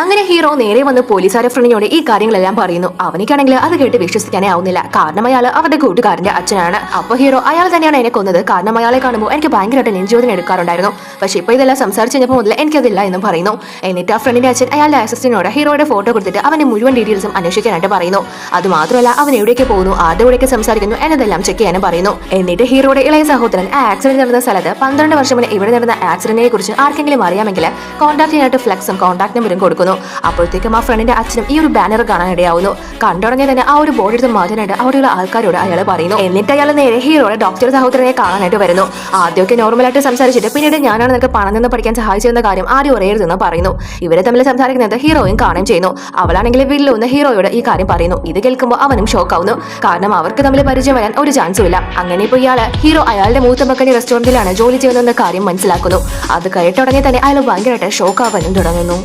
അങ്ങനെ ഹീറോ നേരെ വന്ന് പോലീസുകാരെ ഫ്രണ്ടിനോട് ഈ കാര്യങ്ങളെല്ലാം പറയുന്നു. അവനിക്കാണെങ്കിൽ അത് കേട്ട് വിശ്വസിക്കാനേ ആവുന്നില്ല കാരണം അയാൾ അവരുടെ കൂട്ടുകാരന്റെ അച്ഛനാണ്. അപ്പൊ ഹീറോ അയാൾ തന്നെയാണ് എന്നെ കൊന്നത്. കാരണം അയാളെ കാണുമ്പോൾ എനിക്ക് ഭയങ്കരമായിട്ട് നെഞ്ചോദന എടുക്കാറുണ്ടായിരുന്നു. പക്ഷെ ഇപ്പൊ ഇതെല്ലാം സംസാരിച്ച് കഴിഞ്ഞപ്പോൾ മുതൽ എനിക്കതില്ല എന്നും പറയുന്നു. എന്നിട്ട് ആ ഫ്രണ്ടിന്റെ അച്ഛൻ അയാളുടെ അസിസ്റ്റന്റിനോട് ഹീറോയുടെ ഫോട്ടോ കൊടുത്തിട്ട് അവന്റെ മുഴുവൻ ഡീറ്റെയിൽസും അന്വേഷിക്കാനായിട്ട് പറയുന്നു. അത് മാത്രമല്ല അവൻ എവിടേക്ക് പോകുന്നു ആരുടെ കൂടെയൊക്കെ സംസാരിക്കുന്നു എന്നതെല്ലാം ചെക്ക് ചെയ്യാനും പറയുന്നു. എന്നിട്ട് ഹീറോയുടെ ഇളയ സഹോദരൻ ആ ആക്സിഡന്റ് നടന്ന സ്ഥലത്ത് പന്ത്രണ്ട് വർഷം മുന്നേ ഇവിടെ നടന്ന ആക്സിഡന്റിനെ കുറിച്ച് ആർക്കെങ്കിലും അറിയാമെങ്കിൽ കോൺടാക്ട് ചെയ്യാനായിട്ട് ഫ്ലക്സും കോൺടാക്ട് നമ്പറും കൊടുക്കുന്നു അപ്പോഴത്തേക്കും ആ ഫ്രണ്ടിന്റെ അച്ഛനും ഈ ഒരു ബാനർ കാണാൻ ഇടയാവുന്നു കണ്ടുടങ്ങിയ തന്നെ ആ ഒരു ബോർഡ് എടുത്ത് മാറ്റാനായിട്ട് അവിടെയുള്ള ആൾക്കാരോട് അയാൾ പറയുന്നു. എന്നിട്ട് അയാൾ നേരെ ഹീറോയുടെ ഡോക്ടർ സഹോദരനെ കാണാനായിട്ട് വരുന്നു. ആദ്യമൊക്കെ നോർമലായിട്ട് സംസാരിച്ചിട്ട് പിന്നീട് ഞാനാണ് നിനക്ക് പണം നിന്ന് പഠിക്കാൻ സഹായിച്ചതെന്ന കാര്യം ആരും അറിയരുതെന്ന് പറയുന്നു. ഇവരെ തമ്മിൽ സംസാരിക്കുന്നത് ഹീറോയും കാണുകയും ചെയ്യുന്നു. അവളാണെങ്കിൽ വില്ലുവെന്ന് ഹീറോയോട് ഈ കാര്യം പറയുന്നു. ഇത് കേൾക്കുമ്പോൾ അവനും ഷോക്ക് ആവുന്നു. കാരണം അവർക്ക് തമ്മിൽ പരിചയം വരാൻ ഒരു ചാൻസും ഇല്ല. അങ്ങനെ ഇപ്പോൾ ഇയാൾ ഹീറോ അയാളുടെ മൂത്ത മക്കണി റെസ്റ്റോറന്റിലാണ് ജോലി ചെയ്യുന്നതെന്ന കാര്യം മനസ്സിലാക്കുന്നു. അത് കേട്ടുടങ്ങി തന്നെ അയാൾ ഭയങ്കരമായിട്ട് ഷോക്കാവാനും തുടങ്ങുന്നു.